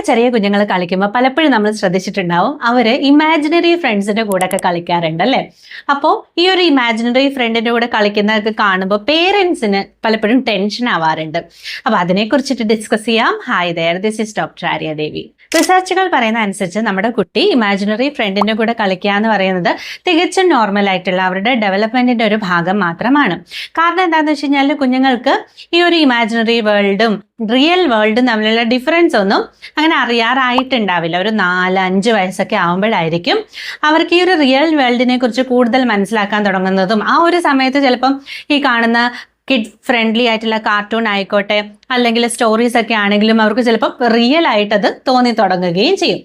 നമ്മുടെ ചെറിയ കുഞ്ഞുങ്ങൾ കളിക്കുമ്പോൾ പലപ്പോഴും നമ്മൾ ശ്രദ്ധിച്ചിട്ടുണ്ടാവും. അവർ ഇമാജിനറി ഫ്രണ്ട്സിന്റെ കൂടെ ഒക്കെ കളിക്കാറുണ്ട് അല്ലേ? അപ്പോൾ ഈ ഒരു ഇമാജിനറി ഫ്രണ്ടിന്റെ കൂടെ കളിക്കുന്നതൊക്കെ കാണുമ്പോൾ പേരൻസിന് പലപ്പോഴും ടെൻഷൻ ആവാറുണ്ട്. അപ്പോൾ അതിനെക്കുറിച്ചിട്ട് ഡിസ്കസ് ചെയ്യാം. Hi there this is doctor Arya Devi. റിസർച്ചുകൾ പറയുന്ന അനുസരിച്ച് നമ്മുടെ കുട്ടി ഇമാജിനറി ഫ്രണ്ടിന്റെ കൂടെ കളിക്കുക എന്ന് പറയുന്നത് തികച്ചും നോർമൽ ആയിട്ടുള്ള അവരുടെ ഡെവലപ്മെന്റിന്റെ ഒരു ഭാഗം മാത്രമാണ്. കാരണം എന്താണെന്ന് വെച്ച് കഴിഞ്ഞാൽ കുഞ്ഞുങ്ങൾക്ക് ഈ ഒരു ഇമാജിനറി വേൾഡും റിയൽ വേൾഡും തമ്മിലുള്ള ഡിഫറൻസ് ഒന്നും അങ്ങനെ അറിയാറായിട്ടുണ്ടാവില്ല. ഒരു നാല് അഞ്ച് വയസ്സൊക്കെ ആകുമ്പോഴായിരിക്കും അവർക്ക് ഈ ഒരു റിയൽ വേൾഡിനെ കുറിച്ച് കൂടുതൽ മനസ്സിലാക്കാൻ തുടങ്ങുന്നതും ആ ഒരു സമയത്ത് ചിലപ്പം ഈ കാണുന്ന കിഡ് ഫ്രണ്ട്ലി ആയിട്ടുള്ള കാർട്ടൂൺ ആയിക്കോട്ടെ അല്ലെങ്കിൽ സ്റ്റോറീസ് ഒക്കെ ആണെങ്കിലും അവർക്ക് ചിലപ്പം റിയൽ ആയിട്ടത് തോന്നി തുടങ്ങുകയും ചെയ്യും.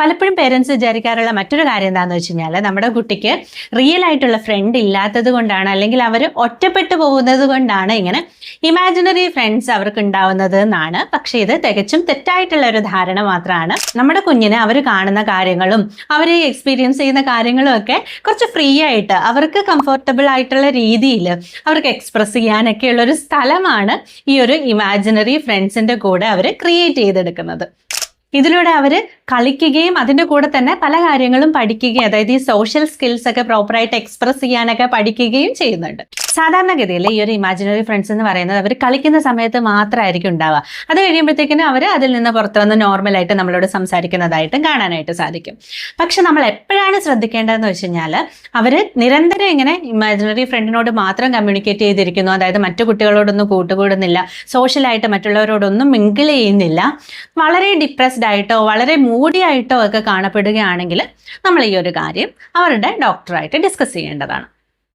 പലപ്പോഴും പേരൻസ് വിചാരിക്കാറുള്ള മറ്റൊരു കാര്യം എന്താണെന്ന് വെച്ച് കഴിഞ്ഞാൽ നമ്മുടെ കുട്ടിക്ക് റിയൽ ആയിട്ടുള്ള ഫ്രണ്ട് ഇല്ലാത്തത് കൊണ്ടാണ് അല്ലെങ്കിൽ അവർ ഒറ്റപ്പെട്ടു പോകുന്നത് കൊണ്ടാണ് ഇങ്ങനെ ഇമാജിനറി ഫ്രണ്ട്സ് അവർക്ക് ഉണ്ടാവുന്നത് എന്നാണ്. പക്ഷേ ഇത് തികച്ചും തെറ്റായിട്ടുള്ള ഒരു ധാരണ മാത്രമാണ്. നമ്മുടെ കുഞ്ഞിനെ അവർ കാണുന്ന കാര്യങ്ങളും അവർ എക്സ്പീരിയൻസ് ചെയ്യുന്ന കാര്യങ്ങളും ഒക്കെ കുറച്ച് ഫ്രീ ആയിട്ട് അവർക്ക് കംഫർട്ടബിൾ ആയിട്ടുള്ള രീതിയിൽ അവർക്ക് എക്സ്പ്രസ് ചെയ്യാനൊക്കെയുള്ള ഒരു സ്ഥലമാണ് ഈ ഒരു ഇമാജിനറി ഫ്രണ്ട്സിന്റെ കൂടെ അവർ ക്രിയേറ്റ് ചെയ്തെടുക്കുന്നത്. ഇതിലൂടെ അവർ കളിക്കുകയും അതിന്റെ കൂടെ തന്നെ പല കാര്യങ്ങളും പഠിക്കുകയും അതായത് ഈ സോഷ്യൽ സ്കിൽസ് ഒക്കെ പ്രോപ്പറായിട്ട് എക്സ്പ്രസ് ചെയ്യാനൊക്കെ പഠിക്കുകയും ചെയ്യുന്നുണ്ട്. സാധാരണഗതിയിൽ ഈ ഒരു ഇമാജിനറി ഫ്രണ്ട്സ് എന്ന് പറയുന്നത് അവർ കളിക്കുന്ന സമയത്ത് മാത്രമായിരിക്കും ഉണ്ടാവുക. അത് കഴിയുമ്പോഴത്തേക്കിനും അവർ അതിൽ നിന്ന് പുറത്ത് വന്ന് നോർമലായിട്ട് നമ്മളോട് സംസാരിക്കുന്നതായിട്ടും കാണാനായിട്ട് സാധിക്കും. പക്ഷെ നമ്മൾ എപ്പോഴാണ് ശ്രദ്ധിക്കേണ്ടതെന്ന് വെച്ച് കഴിഞ്ഞാൽ അവർ നിരന്തരം ഇങ്ങനെ ഇമാജിനറി ഫ്രണ്ടിനോട് മാത്രം കമ്മ്യൂണിക്കേറ്റ് ചെയ്തിരിക്കുന്നു. അതായത് മറ്റു കുട്ടികളോടൊന്നും കൂട്ടുകൂടുന്നില്ല. സോഷ്യലായിട്ട് മറ്റുള്ളവരോടൊന്നും മിങ്കിൾ ചെയ്യുന്നില്ല. വളരെ ഡിപ്രസ്ഡ് ആയിട്ടോ വളരെ മൂടി ആയിട്ടോ ഒക്കെ കാണപ്പെടുകയാണെങ്കിൽ നമ്മൾ ഈ ഒരു കാര്യം അവരുടെ ഡോക്ടറായിട്ട് ഡിസ്കസ് ചെയ്യേണ്ടതാണ്.